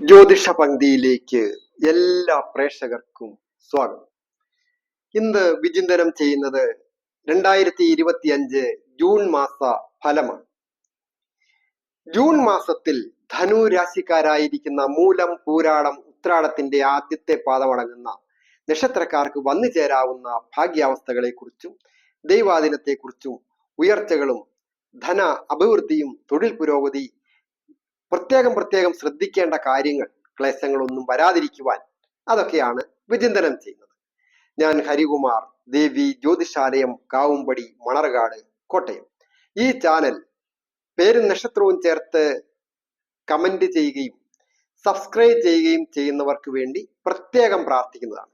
ജ്യോതിഷ പങ്ക്തിയിലേക്ക് എല്ലാ പ്രേക്ഷകർക്കും സ്വാഗതം. ഇന്ന് വിചിന്തനം ചെയ്യുന്നത് രണ്ടായിരത്തി ഇരുപത്തി അഞ്ച് ജൂൺ മാസ ഫലമാണ്. ജൂൺ മാസത്തിൽ ധനു രാശിക്കാരായിരിക്കുന്ന മൂലം പൂരാടം ഉത്രാടത്തിന്റെ ആദ്യത്തെ പാദമടങ്ങുന്ന നക്ഷത്രക്കാർക്ക് വന്നു ചേരാവുന്ന ഭാഗ്യാവസ്ഥകളെ കുറിച്ചും ദൈവാദിനത്തെ കുറിച്ചും ഉയർച്ചകളും ധന അഭിവൃദ്ധിയും തൊഴിൽ പുരോഗതി പ്രത്യേകം പ്രത്യേകം ശ്രദ്ധിക്കേണ്ട കാര്യങ്ങൾ ക്ലേശങ്ങളൊന്നും വരാതിരിക്കുവാൻ അതൊക്കെയാണ് വിചിന്തനം ചെയ്യുന്നത്. ഞാൻ ഹരികുമാർ ദേവി ജ്യോതിഷാലയം കാവുംപടി മണർകാട് കോട്ടയം. ഈ ചാനൽ പേരും നക്ഷത്രവും ചേർത്ത് കമന്റ് ചെയ്യുകയും സബ്സ്ക്രൈബ് ചെയ്യുകയും ചെയ്യുന്നവർക്ക് വേണ്ടി പ്രത്യേകം പ്രാർത്ഥിക്കുന്നതാണ്.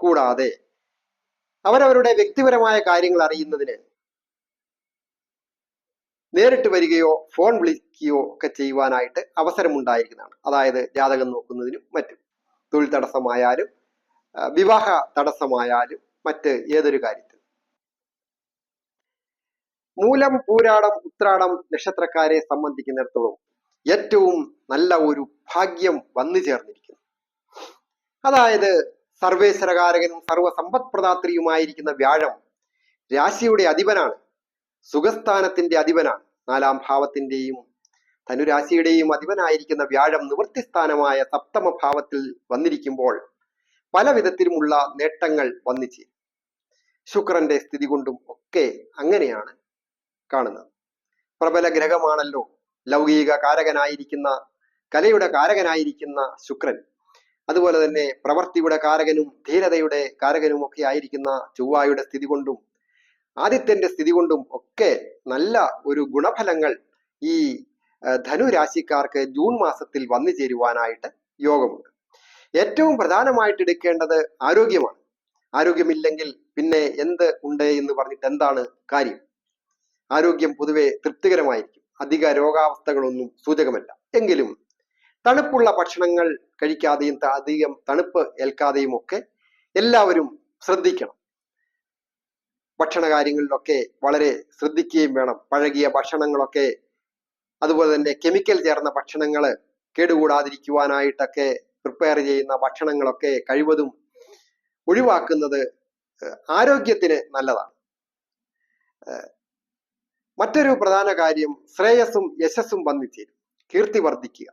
കൂടാതെ അവരവരുടെ വ്യക്തിപരമായ കാര്യങ്ങൾ അറിയുന്നതിന് നേരിട്ട് വരികയോ ഫോൺ വിളിക്കുകയോ ഒക്കെ ചെയ്യുവാനായിട്ട് അവസരമുണ്ടായിരിക്കുന്നതാണ്. അതായത് ജാതകം നോക്കുന്നതിനും മറ്റും. തൊഴിൽ തടസ്സമായാലും വിവാഹ തടസ്സമായാലും മറ്റ് ഏതൊരു കാര്യത്തിൽ മൂലം പൂരാടം ഉത്രാടം നക്ഷത്രക്കാരെ സംബന്ധിക്കുന്നിടത്തോളം ഏറ്റവും നല്ല ഒരു ഭാഗ്യം വന്നു ചേർന്നിരിക്കുന്നു. അതായത് സർവേശ്വരകാരകനും സർവസമ്പത്പ്രദാത്രിയുമായിരിക്കുന്ന വ്യാഴം രാശിയുടെ അധിപനാണ്. സുഖസ്ഥാനത്തിന്റെ അധിപനാണ്. നാലാം ഭാവത്തിന്റെയും ധനുരാശിയുടെയും അധിപനായിരിക്കുന്ന വ്യാഴം നിവൃത്തിസ്ഥാനമായ സപ്തമ ഭാവത്തിൽ വന്നിരിക്കുമ്പോൾ പല വിധത്തിലുമുള്ള നേട്ടങ്ങൾ വന്നിച്ചേരും ശുക്രന്റെ സ്ഥിതി കൊണ്ടും ഒക്കെ അങ്ങനെയാണ് കാണുന്നത്. പ്രബല ഗ്രഹമാണല്ലോ ലൗകിക കാരകനായിരിക്കുന്ന കലയുടെ കാരകനായിരിക്കുന്ന ശുക്രൻ. അതുപോലെ തന്നെ പ്രവർത്തിയുടെ കാരകനും ധീരതയുടെ കാരകനും ഒക്കെ ആയിരിക്കുന്ന ചൊവ്വായുടെ സ്ഥിതി കൊണ്ടും ആദിത്യന്റെ സ്ഥിതി കൊണ്ടും ഒക്കെ നല്ല ഒരു ഗുണഫലങ്ങൾ ഈ ധനുരാശിക്കാർക്ക് ജൂൺ മാസത്തിൽ വന്നു ചേരുവാനായിട്ട് യോഗമുണ്ട്. ഏറ്റവും പ്രധാനമായിട്ട് എടുക്കേണ്ടത് ആരോഗ്യമാണ്. ആരോഗ്യമില്ലെങ്കിൽ പിന്നെ എന്ത് ഉണ്ട് എന്ന് പറഞ്ഞിട്ട് എന്താണ് കാര്യം? ആരോഗ്യം പൊതുവെ തൃപ്തികരമായിരിക്കും. അധിക രോഗാവസ്ഥകളൊന്നും സൂചകമല്ല. എങ്കിലും തണുപ്പുള്ള ഭക്ഷണങ്ങൾ കഴിക്കാതെയും അധികം തണുപ്പ് ഏൽക്കാതെയും ഒക്കെ എല്ലാവരും ശ്രദ്ധിക്കണം. ഭക്ഷണ കാര്യങ്ങളിലൊക്കെ വളരെ ശ്രദ്ധിക്കുകയും വേണം. പഴകിയ ഭക്ഷണങ്ങളൊക്കെ അതുപോലെ തന്നെ കെമിക്കൽ ചേർന്ന ഭക്ഷണങ്ങൾ കേടുകൂടാതിരിക്കുവാനായിട്ടൊക്കെ പ്രിപ്പയർ ചെയ്യുന്ന ഭക്ഷണങ്ങളൊക്കെ കഴിവതും ഒഴിവാക്കുന്നത് ആരോഗ്യത്തിന് നല്ലതാണ്. മറ്റൊരു പ്രധാന കാര്യം ശ്രേയസ്സും യശസ്സും വന്നിച്ചേരും. കീർത്തി വർദ്ധിക്കുക.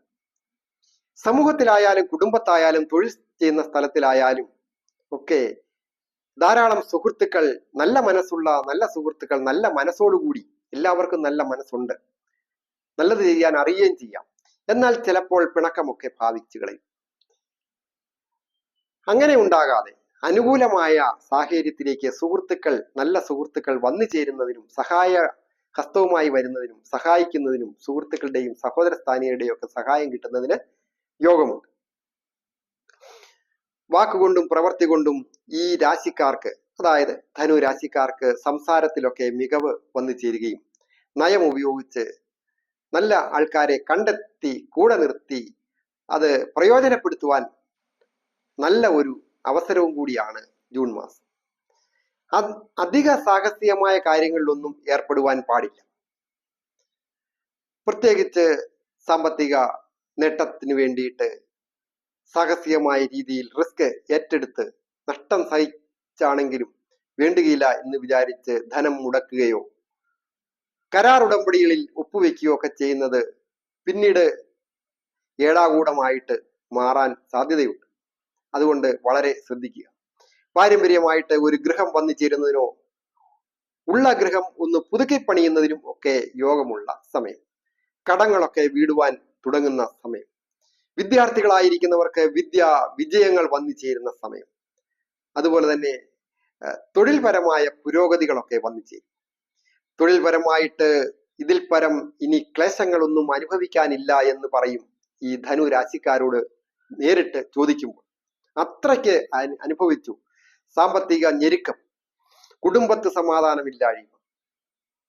സമൂഹത്തിലായാലും കുടുംബത്തായാലും തൊഴിൽ ചെയ്യുന്ന സ്ഥലത്തിലായാലും ഒക്കെ ധാരാളം സുഹൃത്തുക്കൾ നല്ല മനസ്സുള്ള നല്ല സുഹൃത്തുക്കൾ നല്ല മനസ്സോടുകൂടി എല്ലാവർക്കും നല്ല മനസ്സുണ്ട്. നല്ലത് ചെയ്യാൻ അറിയുകയും ചെയ്യാം. എന്നാൽ ചിലപ്പോൾ പിണക്കമൊക്കെ ഭാവിച്ചു കളയും. അങ്ങനെ ഉണ്ടാകാതെ അനുകൂലമായ സാഹചര്യത്തിലേക്ക് സുഹൃത്തുക്കൾ നല്ല സുഹൃത്തുക്കൾ വന്നു ചേരുന്നതിനും സഹായ ഹസ്തവുമായി വരുന്നതിനും സഹായിക്കുന്നതിനും സുഹൃത്തുക്കളുടെയും സഹോദര സ്ഥാനീയരുടെയും ഒക്കെ സഹായം കിട്ടുന്നതിന് യോഗമുണ്ട്. വാക്കുകൊണ്ടും പ്രവൃത്തി കൊണ്ടും ഈ രാശിക്കാർക്ക് അതായത് ധനു രാശിക്കാർക്ക് സംസാരത്തിലൊക്കെ മികവ് വന്നു ചേരുകയും നയം ഉപയോഗിച്ച് നല്ല ആൾക്കാരെ കണ്ടെത്തി കൂടെ നിർത്തി അത് പ്രയോജനപ്പെടുത്തുവാൻ നല്ല ഒരു അവസരവും കൂടിയാണ് ജൂൺ മാസം. അധിക സാഹസികമായ കാര്യങ്ങളിലൊന്നും ഏർപ്പെടുവാൻ പാടില്ല. പ്രത്യേകിച്ച് സാമ്പത്തിക നേട്ടത്തിന് വേണ്ടിയിട്ട് സാഹസികമായ രീതിയിൽ റിസ്ക് ഏറ്റെടുത്ത് നഷ്ടം സഹിച്ചാണെങ്കിലും വേണ്ടുകയില്ല എന്ന് വിചാരിച്ച് ധനം മുടക്കുകയോ കരാർ ഉടമ്പടികളിൽ ഒപ്പുവെക്കുകയോ ഒക്കെ ചെയ്യുന്നത് പിന്നീട് ഏടാകൂടമായിട്ട് മാറാൻ സാധ്യതയുണ്ട്. അതുകൊണ്ട് വളരെ ശ്രദ്ധിക്കുക. പാരമ്പര്യമായിട്ട് ഒരു ഗൃഹം വന്നു ചേരുന്നതിനോ ഉള്ള ഗൃഹം ഒന്ന് പുതുക്കി പണിയുന്നതിനും ഒക്കെ യോഗമുള്ള സമയം. കടങ്ങളൊക്കെ വീടുവാൻ തുടങ്ങുന്ന സമയം. വിദ്യാർത്ഥികളായിരിക്കുന്നവർക്ക് വിദ്യ വിജയങ്ങൾ വന്നു ചേരുന്ന സമയം. അതുപോലെ തന്നെ തൊഴിൽപരമായ പുരോഗതികളൊക്കെ വന്നു ചേരും. തൊഴിൽപരമായിട്ട് ഇതിൽ പരം ഇനി ക്ലേശങ്ങളൊന്നും അനുഭവിക്കാനില്ല എന്ന് പറയും ഈ ധനു രാശിക്കാരോട് നേരിട്ട് ചോദിക്കുമ്പോൾ. അത്രയ്ക്ക് അനുഭവിച്ചു. സാമ്പത്തിക ഞെരുക്കം കുടുംബത്ത് സമാധാനമില്ലായ്മ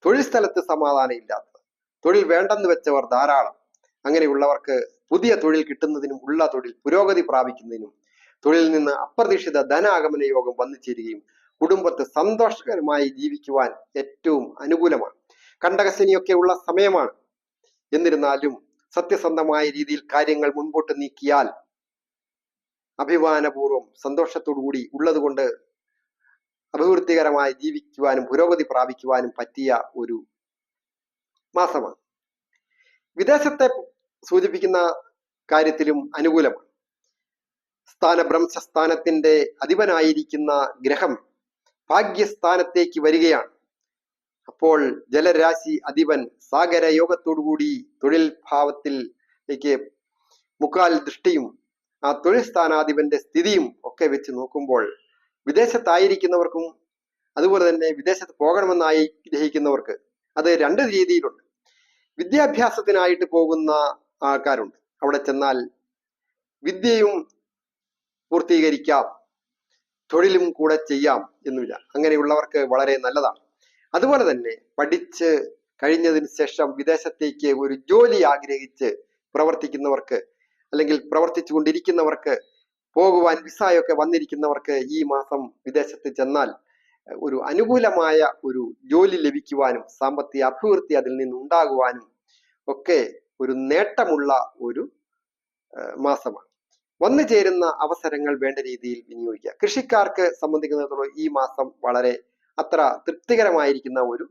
തൊഴിൽ സ്ഥലത്ത് സമാധാനം ഇല്ലാത്തത് തൊഴിൽ വേണ്ടെന്ന് വെച്ചവർ ധാരാളം അങ്ങനെയുള്ളവർക്ക് പുതിയ തൊഴിൽ കിട്ടുന്നതിനും ഉള്ള തൊഴിൽ പുരോഗതി പ്രാപിക്കുന്നതിനും തൊഴിലിൽ നിന്ന് അപ്രതീക്ഷിത ധനാഗമന യോഗം വന്നു ചേരുകയും കുടുംബത്തെ സന്തോഷകരമായി ജീവിക്കുവാൻ ഏറ്റവും അനുകൂലമാണ്. കണ്ടകശനിയൊക്കെ ഉള്ള സമയമാണ്. എന്നിരുന്നാലും സത്യസന്ധമായ രീതിയിൽ കാര്യങ്ങൾ മുൻപോട്ട് നീക്കിയാൽ അഭിമാനപൂർവം സന്തോഷത്തോടുകൂടി ഉള്ളതുകൊണ്ട് അഭിവൃദ്ധികരമായി ജീവിക്കുവാനും പുരോഗതി പ്രാപിക്കുവാനും പറ്റിയ ഒരു മാസമാണ്. വിദേശത്തെ സൂചിപ്പിക്കുന്ന കാര്യത്തിലും അനുകൂലമാണ്. സ്ഥാനഭ്രംശസ്ഥാനത്തിന്റെ അധിപനായിരിക്കുന്ന ഗ്രഹം ഭാഗ്യസ്ഥാനത്തേക്ക് വരികയാണ്. അപ്പോൾ ജലരാശി അധിപൻ സാഗര യോഗത്തോടുകൂടി തൊഴിൽ ഭാവത്തിലേക്ക് മുക്കാൽ ദൃഷ്ടിയും ആ തൊഴിൽ സ്ഥാനാധിപന്റെ സ്ഥിതിയും ഒക്കെ വെച്ച് നോക്കുമ്പോൾ വിദേശത്തായിരിക്കുന്നവർക്കും അതുപോലെ തന്നെ വിദേശത്ത് പോകണമെന്നായി ഗ്രഹിക്കുന്നവർക്ക് അത് രണ്ട് രീതിയിലുണ്ട്. വിദ്യാഭ്യാസത്തിനായിട്ട് പോകുന്ന ആൾക്കാരുണ്ട്. അവിടെ ചെന്നാൽ വിദ്യയും പൂർത്തീകരിക്കാം തൊഴിലും കൂടെ ചെയ്യാം എന്നുമില്ല അങ്ങനെയുള്ളവർക്ക് വളരെ നല്ലതാണ്. അതുപോലെ തന്നെ പഠിച്ച് കഴിഞ്ഞതിന് ശേഷം വിദേശത്തേക്ക് ഒരു ജോലി ആഗ്രഹിച്ച് പ്രവർത്തിക്കുന്നവർക്ക് അല്ലെങ്കിൽ പ്രവർത്തിച്ചു കൊണ്ടിരിക്കുന്നവർക്ക് പോകുവാൻ വിസയൊക്കെ വന്നിരിക്കുന്നവർക്ക് ഈ മാസം വിദേശത്ത് ചെന്നാൽ ഒരു അനുകൂലമായ ഒരു ജോലി ലഭിക്കുവാനും സാമ്പത്തിക അഭിവൃദ്ധി അതിൽ നിന്ന് ഉണ്ടാകുവാനും ഒക്കെ ഒരു നേട്ടമുള്ള ഒരു മാസമാണ്. വന്നു ചേരുന്ന അവസരങ്ങൾ വേണ്ട രീതിയിൽ വിനിയോഗിക്കുക. കൃഷിക്കാർക്ക് സംബന്ധിക്കുന്നിടത്തോളം ഈ മാസം വളരെ അത്ര തൃപ്തികരമായിരിക്കുന്ന ഒരു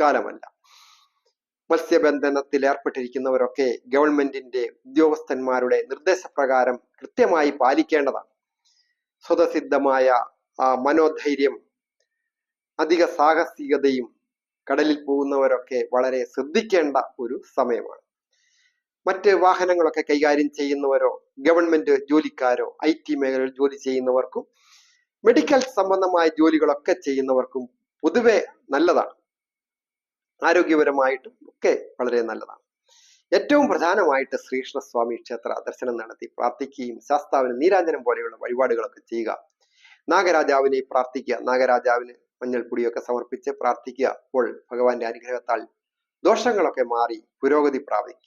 കാലമല്ല. മത്സ്യബന്ധനത്തിൽ ഏർപ്പെട്ടിരിക്കുന്നവരൊക്കെ ഗവൺമെന്റിന്റെ ഉദ്യോഗസ്ഥന്മാരുടെ നിർദ്ദേശപ്രകാരം കൃത്യമായി പാലിക്കേണ്ടതാണ്. സ്വതസിദ്ധമായ ആ മനോധൈര്യം അധിക സാഹസികതയും കടലിൽ പോകുന്നവരൊക്കെ വളരെ ശ്രദ്ധിക്കേണ്ട ഒരു സമയമാണ്. മറ്റ് വാഹനങ്ങളൊക്കെ കൈകാര്യം ചെയ്യുന്നവരോ ഗവൺമെന്റ് ജോലിക്കാരോ ഐ ടി മേഖലയിൽ ജോലി ചെയ്യുന്നവർക്കും മെഡിക്കൽ സംബന്ധമായ ജോലികളൊക്കെ ചെയ്യുന്നവർക്കും പൊതുവെ നല്ലതാണ്. ആരോഗ്യപരമായിട്ടും ഒക്കെ വളരെ നല്ലതാണ്. ഏറ്റവും പ്രധാനമായിട്ട് ശ്രീകൃഷ്ണസ്വാമി ക്ഷേത്ര ദർശനം നടത്തി പ്രാർത്ഥിക്കുകയും ശാസ്താവിന് നീരാഞ്ജനം പോലെയുള്ള വഴിപാടുകളൊക്കെ ചെയ്യുക. നാഗരാജാവിനെ പ്രാർത്ഥിക്കുക നാഗരാജാവിന് മഞ്ഞൾപ്പൊടിയൊക്കെ സമർപ്പിച്ച് പ്രാർത്ഥിക്കുക. അപ്പോൾ ഭഗവാന്റെ അനുഗ്രഹത്താൽ ദോഷങ്ങളൊക്കെ മാറി പുരോഗതി പ്രാപിക്കും.